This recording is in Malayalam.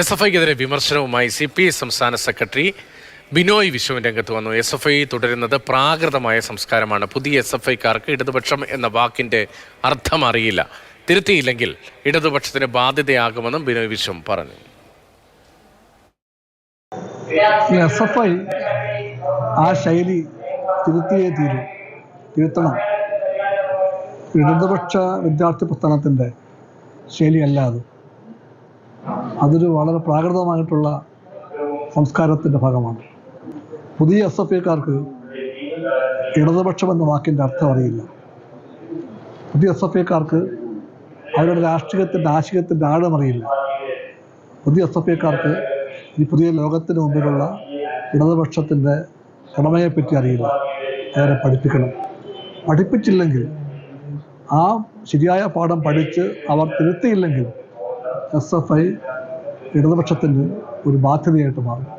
എസ് എഫ് ഐക്കെതിരെ വിമർശനവുമായി സി പി ഐ സംസ്ഥാന സെക്രട്ടറി ബിനോയ് വിശ്വൻ രംഗത്ത് വന്നു. എസ് എഫ് ഐ തുടരുന്നത് പ്രാകൃതമായ സംസ്കാരമാണ്. പുതിയ എസ് എഫ് ഐക്കാർക്ക് ഇടതുപക്ഷം എന്ന വാക്കിന്റെ അർത്ഥം അറിയില്ല. തിരുത്തിയില്ലെങ്കിൽ ഇടതുപക്ഷത്തിന് ബാധ്യതയാകുമെന്നും ബിനോയ് വിശ്വം പറഞ്ഞു. എസ് എഫ് ഐ ആ ശൈലി തിരുത്തിയേ തീരൂ. തിരുത്തണം. ഇടതുപക്ഷ വിദ്യാർത്ഥി പ്രസ്ഥാനത്തിന്റെ ശൈലിയല്ല അത്. അതൊരു വളരെ പ്രാകൃതമായിട്ടുള്ള സംസ്കാരത്തിന്റെ ഭാഗമാണ്. പുതിയ എസ് എഫ് ഐക്കാർക്ക് ഇടതുപക്ഷം എന്ന വാക്കിന്റെ അർത്ഥം അറിയില്ല. പുതിയ എസ് എഫ് ഐക്കാർക്ക് അവരുടെ രാഷ്ട്രീയത്തിന്റെ ആശയത്തിന്റെ ആഴം അറിയില്ല. പുതിയ എസ് എഫ് ഐക്കാർക്ക് ഈ പുതിയ ലോകത്തിന് മുമ്പിലുള്ള ഇടതുപക്ഷത്തിന്റെ കടമയെപ്പറ്റി അറിയില്ല. അവരെ പഠിപ്പിക്കണം. പഠിപ്പിച്ചില്ലെങ്കിൽ ആ ശരിയായ പാഠം പഠിച്ച് അവർ തിരുത്തിയില്ലെങ്കിൽ എസ് എഫ് ഐ ഇടതുപക്ഷത്തിന് ഒരു ബാധ്യതയായിട്ട് മാറും.